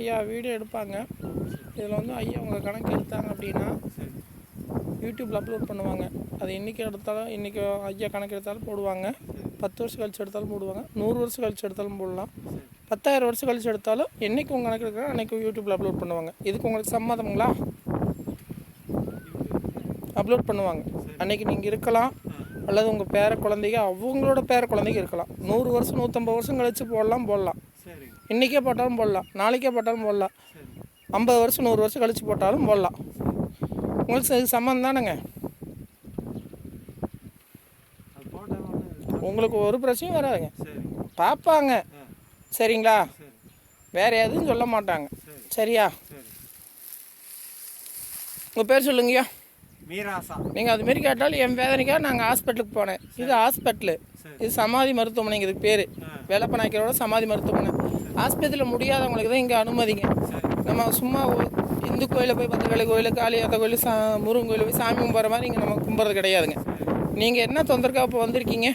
ஐயா வீடியோ எடுப்பாங்க. இதில் வந்து ஐயா உங்கள் கணக்கு எடுத்தாங்க அப்படின்னா யூடியூப்பில் அப்லோட் பண்ணுவாங்க. அது இன்றைக்கி எடுத்தாலும் இன்றைக்கி ஐயா கணக்கு எடுத்தாலும் போடுவாங்க. பத்து வருஷம் கழிச்சு எடுத்தாலும் போடுவாங்க. நூறு வருஷம் கழிச்சு எடுத்தாலும் போடலாம். பத்தாயிரம் வருஷம் கழிச்சு எடுத்தாலும் என்றைக்கு உங்கள் கணக்கு எடுக்கிறோம் அன்றைக்கி யூடியூப்பில் அப்லோட் பண்ணுவாங்க. இதுக்கு உங்களுக்கு சம்மதங்களா அப்லோட் பண்ணுவாங்க. அன்றைக்கி நீங்கள் இருக்கலாம். அல்லது உங்கள் பேர குழந்தைங்க அவங்களோட பேர குழந்தைங்க இருக்கலாம். நூறு வருஷம் நூற்றம்பது வருஷம் கழிச்சு போடலாம் போடலாம். இன்றைக்கே போட்டாலும் போடலாம். நாளைக்கே போட்டாலும் போடலாம். ஐம்பது வருஷம் நூறு வருஷம் கழிச்சு போட்டாலும் போடலாம். உங்களுக்கு இது சம்மந்தம் தானேங்க? உங்களுக்கு ஒரு பிரச்சனையும் வராதுங்க. பார்ப்பாங்க. சரிங்களா? சரி வேற எதுவும் சொல்ல மாட்டாங்க. சரி சரியா? சரி உங்கள் பேர் சொல்லுங்கய்யா. மீராசா. நீங்கள் அதுமாரி கேட்டாலும் என் வேதனைக்காக நாங்கள் ஹாஸ்பிட்டலுக்கு போனேன். இது ஹாஸ்பிட்டலு. இது சமாதி மருத்துவமனைங்க இதுக்கு பேர். வேலப்பநாய்க்கரோட சமாதி மருத்துவமனை. ஆஸ்பத்திரியில் முடியாதவங்களுக்கு தான் இங்கே அனுமதிங்க. நம்ம சும்மா இந்து கோயிலில் போய் பத்திரகாளி கோயில் காளி அந்த கோயில் சா முருகன் கோயில் போய் சாமி கும்பிட்ற மாதிரி இங்கே நம்ம கும்பிட்றது கிடையாதுங்க. நீங்கள் என்ன தொந்தரக்காக இப்போ வந்திருக்கீங்க?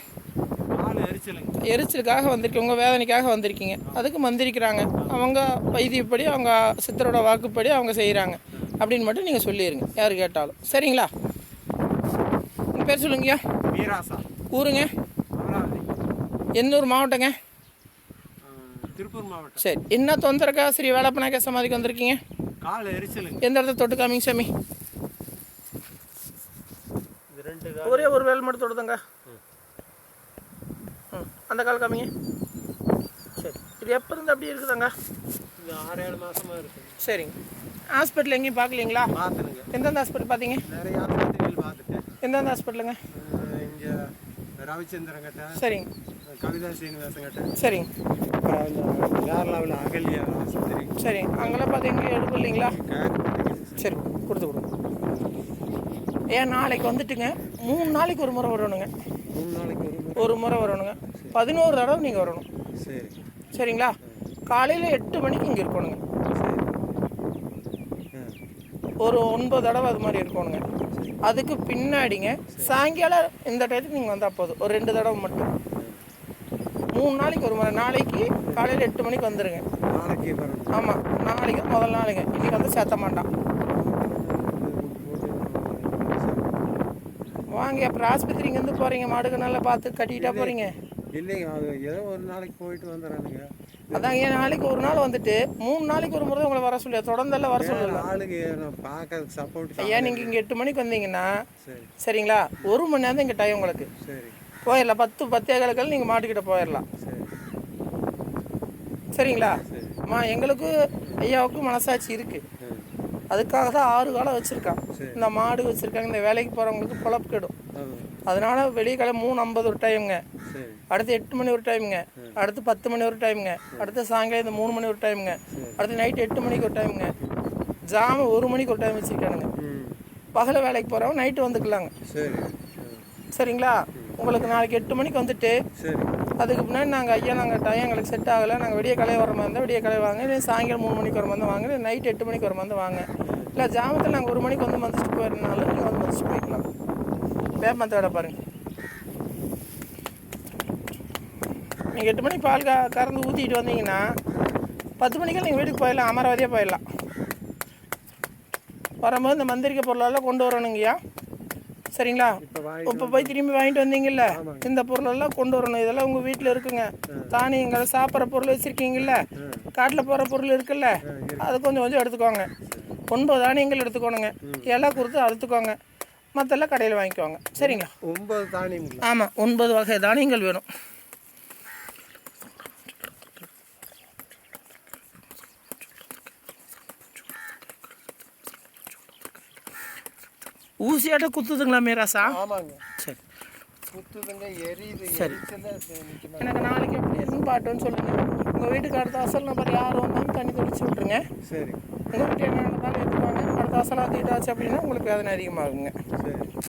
எரிச்சலுக்காக வந்திருக்கீங்க உங்கள் வேதனைக்காக வந்திருக்கீங்க. அதுக்கு மந்திரிக்கிறாங்க. அவங்க வைத்தியப்படி அவங்க சித்தரோட வாக்குப்படி அவங்க செய்கிறாங்க அப்படின்னு மட்டும் நீங்கள் சொல்லிடுங்க யார் கேட்டாலும். சரிங்களா? பேர் சொல்லுங்கய்யா. மீராசா ஊருங்க? ஊர் மாவட்டங்க? திருப்பூர் மாவட்டம். சரி என்ன தொந்தரக்கா ஸ்ரீ வேலப்பநாயக்க சமாதிக்கு வந்திருக்கீங்க? கால் எரிச்சலுங்க எந்த இடத்த தொட்டு காமிங்க சாமி? இது ரெண்டு கால். ஒரே ஒரு வேலை மட்டும் தொடுதுங்க. அந்த கால் காமிங்க. சரி இது எப்போ இருந்து அப்படி இருக்குதாங்க? ஆறு ஏழு மாசமா இருக்குங்க சரிங்க. ஹாஸ்பிட்டல் எங்கேயும் பார்க்கலீங்களா? பார்த்துனுங்க எந்தெந்த ஹாஸ்பிட்டல் பார்த்தீங்க? நிறைய ஆஸ்பத்திரிகள் பார்த்துட்டேன். எந்தெந்த ஹாஸ்பிட்டலுங்க இங்கே ரவிச்சந்திரன் கிட்ட. சரிங்க. கவிதா சீனிவாசன் சரிங்க அப்புறம் இந்த கேரளாவில் அகல்யா ஆஸ்பத்திரி சரிங்க அங்கெல்லாம் பார்த்து எங்கேயும் எடுக்கும் இல்லைங்களா? சரி கொடுத்து கொடுங்க. ஏன் நாளைக்கு வந்துட்டுங்க. மூணு நாளைக்கு ஒரு முறை வரணுங்க. மூணு நாளைக்கு ஒரு முறை? வரணுங்க. பதினோரு தடவை நீங்கள் வரணும். சரி. சரிங்களா? காலையில் எட்டு மணிக்கு இங்கே இருக்கணுங்க. சரி. ஒரு ஒன்பது தடவை அது மாதிரி இருக்கணுங்க. அதுக்கு பின்னாடிங்க சாயங்காலம் இந்த டயத்துக்கு நீங்கள் வந்தால் போதும். ஒரு ரெண்டு தடவை மட்டும். மூணு நாளைக்கு ஒரு முறை. நாளைக்கு காலையில் எட்டு மணிக்கு வந்துடுங்க நாளைக்கு ஆமாம் நாளைக்கு முதல் நாளுங்க இன்னைக்கு வந்து சேர்த்த மாட்டான். வாங்க அப்புறம் ஆஸ்பத்திரி இங்கேருந்து போகிறீங்க மாடுக்கு நல்லா பார்த்து கட்டிக்கிட்டா போகிறீங்க இல்லைங்க அது ஏதோ ஒரு நாளைக்கு போயிட்டு வந்துடுறானுங்க. அதாங்க ஏன் நாளைக்கு ஒரு நாள் வந்துட்டு மூணு நாளைக்கு ஒரு முறை உங்களை வர சொல்லி. தொடர்ந்தெல்லாம் வர சொல்லல ஆளுக்கு நான் பார்க்கறதுக்கு சப்போர்ட் ஐயா நீங்கள் இங்கே எட்டு மணிக்கு வந்தீங்கன்னா சரி. சரிங்களா? ஒரு மணி நேரம் இங்கே டைம் உங்களுக்கு. சரி. போயிடலாம் பத்து பத்தே காலுக்கள் நீங்கள் மாட்டுக்கிட்ட போயிடலாம் சரி சரிங்களா? சரி அம்மா எங்களுக்கு ஐயாவுக்கு மனசாட்சி இருக்குது அதுக்காக தான் ஆறு காலம் வச்சுருக்கான். சரி. இந்த மாடு வச்சுருக்காங்க இந்த வேலைக்கு போகிறவங்களுக்கு பொழப்பு கெடும். அதனால வெளியே காலை மூணு ஐம்பது ஒரு டைமுங்க அடுத்து எட்டு மணி ஒரு டைமுங்க அடுத்து பத்து மணி ஒரு டைமுங்க அடுத்து சாயங்காலம் இந்த மூணு மணி ஒரு டைமுங்க அடுத்து நைட்டு எட்டு மணிக்கு ஒரு டைமுங்க ஜாம ஒரு மணிக்கு ஒரு டைம் வச்சுருக்கானுங்க. பகல வேலைக்கு போகிறவங்க நைட்டு வந்துக்கலாங்க. சரிங்களா? உங்களுக்கு நாளைக்கு எட்டு மணிக்கு வந்துட்டு சரி. அதுக்கு முன்னாடி நாங்கள் ஐயா நாங்கள் டைம் எங்களுக்கு செட் ஆகலை. நாங்கள் விடிய கலை வர மாதிரி இருந்தால் விடிய கலை வாங்க. இல்லை சாயங்காலம் மூணு மணிக்கு வர மாதிரி வாங்க. இல்லை நைட் எட்டு மணிக்கு வர மாதிரி வாங்க. இல்லை ஜாமத்தில் நாங்கள் ஒரு மணிக்கு வந்து மதிச்சுட்டு போயிருந்தாலும் நீங்கள் வந்து மதிச்சுட்டு போய்க்கலாம். வேப்பமத்த வேலை பாருங்க. நீங்கள் எட்டு மணிக்கு பால் க கறந்து ஊற்றிட்டு வந்தீங்கன்னா பத்து மணிக்கெல்லாம் நீங்கள் வீட்டுக்கு போயிடலாம். அமராவதியாக போயிடலாம். வரும்போது இந்த மந்திரிக்க பொருளெல்லாம் கொண்டு வரணுங்கய்யா. சரிங்களா? இப்போ போய் திரும்பி வாங்கிட்டு வந்தீங்கல்ல? இந்த பொருளெல்லாம் கொண்டு வரணும். இதெல்லாம் உங்கள் வீட்டில் இருக்குங்க. தானியங்கள் சாப்பிட்ற பொருள் வச்சுருக்கீங்கல்ல? காட்டில் போகிற பொருள் இருக்குல்ல? அது கொஞ்சம் கொஞ்சம் எடுத்துக்கோங்க. ஒன்பது தானியங்கள் எடுத்துக்கோணுங்க. இலை கொடுத்து அறுத்துக்கோங்க. மற்றெல்லாம் கடையில் வாங்கிக்கோங்க. சரிங்களா? ஒன்பது தானியங்களா. ஆமாம் ஒன்பது வகை தானியங்கள் வேணும். ஊசியாட்ட குத்துதுங்களா மீராசா? ஆமாங்க. சரி. குத்துதுங்க எரியுது சரி. எனக்கு நாளைக்கு எப்படி இருக்குன்னு பாட்டுன்னு சொல்லுங்கள் உங்கள் வீட்டுக்கு அடுத்த வாசல் நம்பர் யார் வந்தாலும் தண்ணி தெளிச்சு விட்ருங்க சரி. உங்கள் வீட்டு என்ன நடந்தாலும் எடுத்துக்கோங்க. அடுத்த வாசலாக தீட்டாச்சு அப்படின்னா உங்களுக்கு வேதனை அதிகமாகுங்க. சரி.